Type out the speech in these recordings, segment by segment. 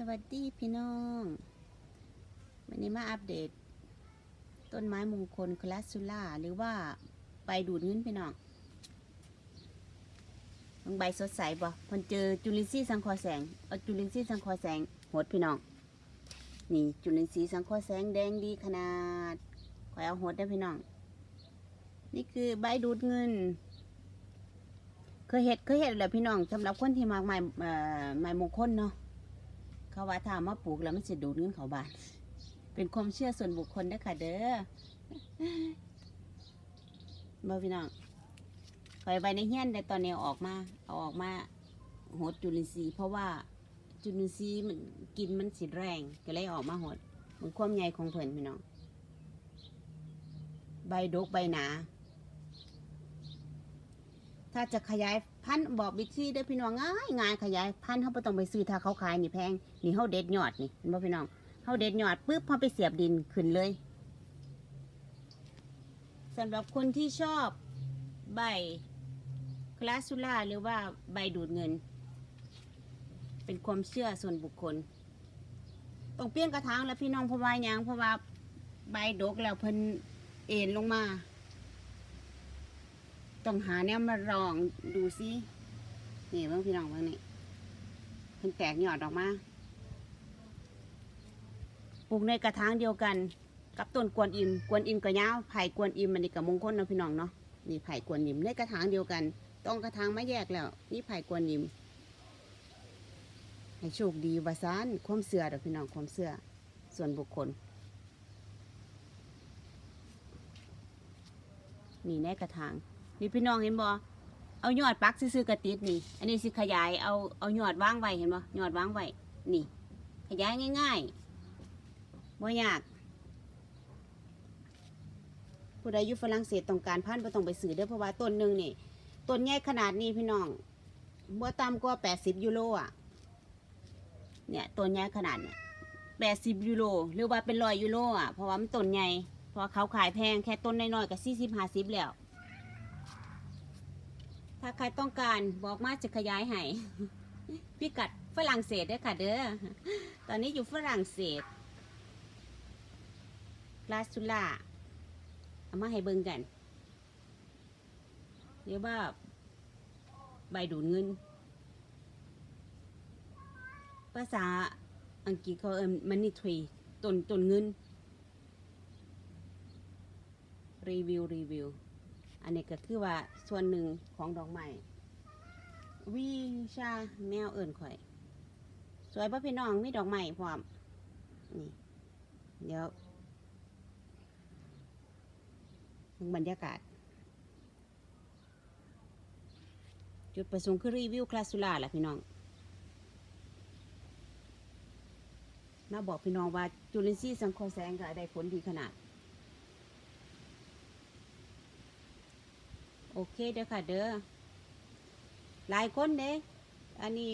สวัสดีพี่น้อง วันนี้มาอัปเดต ต้นไม้มงคลคลาสซูล่าหรือว่าใบดูดเงินพี่น้องบางใบสดใสบ่เพิ่นเจอจุลินทรีย์สังคราะห์แสงเอาจุลินทรีย์สังคราะห์แสงหดพี่น้อง นี่จุลินทรีย์สังคราะห์แสงแดงดีขนาดคอยเอาหดได้พี่น้อง นี่คือใบดูดเงิน เคยเห็ดเคยเห็ดแหละพี่น้องสำหรับคนที่มากไม้เอ่อไม้มงคลเนาะ เขาว่าถ้ามาปลูกแล้วมันจะดูดเงินเขาบานเป็นความเชื่อส่วนบุคคลเด้ค่ะเด้อมาพี่น้องคอยไว้ในเฮี้ยนแต่ตอนนี้ออกมา เอาออกมาหดจุลินทรีย์เพราะว่าจุลินทรีย์มันกินมันสิแรง ก็เลยอออกมาหดมันความใหญ่ของเพิ่นพี่น้อง ใบดกใบหนา ถ้าจะขยายพันธุ์บอกวิธีเด้พี่น้องง่ายง่ายขยายพันธุ์เขาไม่ต้องไปซื้อถ้าเขาขายนี่แพงนี่เขาเด็ดยอดนี่เห็นบ่พี่น้องเขาเด็ดยอดปุ๊บเขาไปเสียบดินขึ้นเลยสำหรับคนที่ชอบใบคลาสุล่าหรือว่าใบดูดเงิน เป็นความเชื่อส่วนบุคคลต้องเปลี่ยนกระถางแล้วพี่น้องเพราะว่ายังเพราะว่าใบดกแล้วเพิ่นเอ็นลงมา ต้องหาแนวมารองดูซินี่เบิ่งพี่น้องเบิ่งนี่เพิ่งแตกหยอดออกมาปลูกในกระถางเดียวกัน กับต้นกวนอิมกวนอิมกับยาวไผ่กวนอิมมันนี่กับมงคลเนาะพี่น้องเนาะนี่ไผ่กวนอิมในกระถางเดียวกัน ต้องกระถางไม่แยกแล้ว นี่ไผ่กวนอิมให้โชคดีวาซานความเสื่อเด้อพี่น้องความเสื่อส่วนบุคคลนี่ในกระถาง นี่พี่น้องเห็นบ่เอายอดปักซื้อกระติดนี่ อันนี้สิขยายเอาเอายอดวางไว้เห็นบ่ยอดวางไว้นี่ ขยายง่ายๆบ่ยากผู้ใดอยู่ฝรั่งเศสต้องการพันธุ์บ่ต้องไปซื้อเด้อเพราะว่าต้นหนึ่งนี่ต้นใหญ่ขนาดนี้พี่น้องบ่ต่ำกว่า80ยูโรอะเนี่ยต้นใหญ่ขนาดเนี่ย80ยูโรหรือว่าเป็น100ยูโรอะเพราะว่ามันต้นใหญ่เพราะเขาขายแพงแค่ต้นน้อยๆก็40 50แล้ว ถ้าใครต้องการบอกมาจะขยายให้พิกัดฝรั่งเศสด้อค่ะเด้อ ตอนนี้อยู่ฝรั่งเศสลาสุล่าเอามาให้เบิ่งกันเรียกว่าใบดูดเงิน ภาษาอังกฤษเขาเอิ้นมันนี่ทรีตนตนเงิน รีวิว รีวิว อันนี้ก็คือว่าส่วนหนึ่งของดอกไม้วิชาแมวเอิญข่อย สวยป่ะพี่น้องมีดอกไม้พร้อมนี่เดี๋ยวบรรยากาศ จุดประสงค์คือรีวิวคลาสซูล่าแหละพี่น้องน่าบอกพี่น้องว่าจุลินทรีย์สังเคราะห์แสงก็ได้ผลดีขนาด โอเคเด้อค่ะเด้อหลายคนเด้อันนี้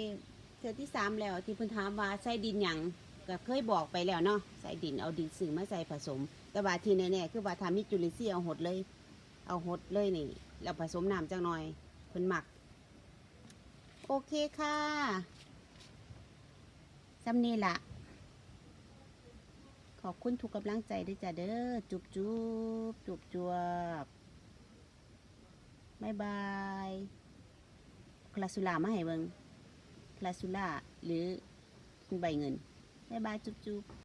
เทือที่สามแล้วที่พิ่นถามว่าใส่ดินหยังก็เคยบอกไปแล้วเนาะใส่ดินเอาดินสื่อมาใส่ผสม แต่ว่าที่แน่ๆคือว่าทามิจุลินทรีย์เอาหดเลย เอาหดเลยนี่แล้วผสมน้ำจังหน่อยเพิ่นหมัก โอเคค่ะซ้ำนี่ละขอบคุณทุกกำลังใจด้วยจ้ะเด้อจุบจุบจุบจวบ บายบายคลาสุล่ามาให้เบิงคลาสุล่าหรือใบเงินบายบายจุ๊บจุ๊บ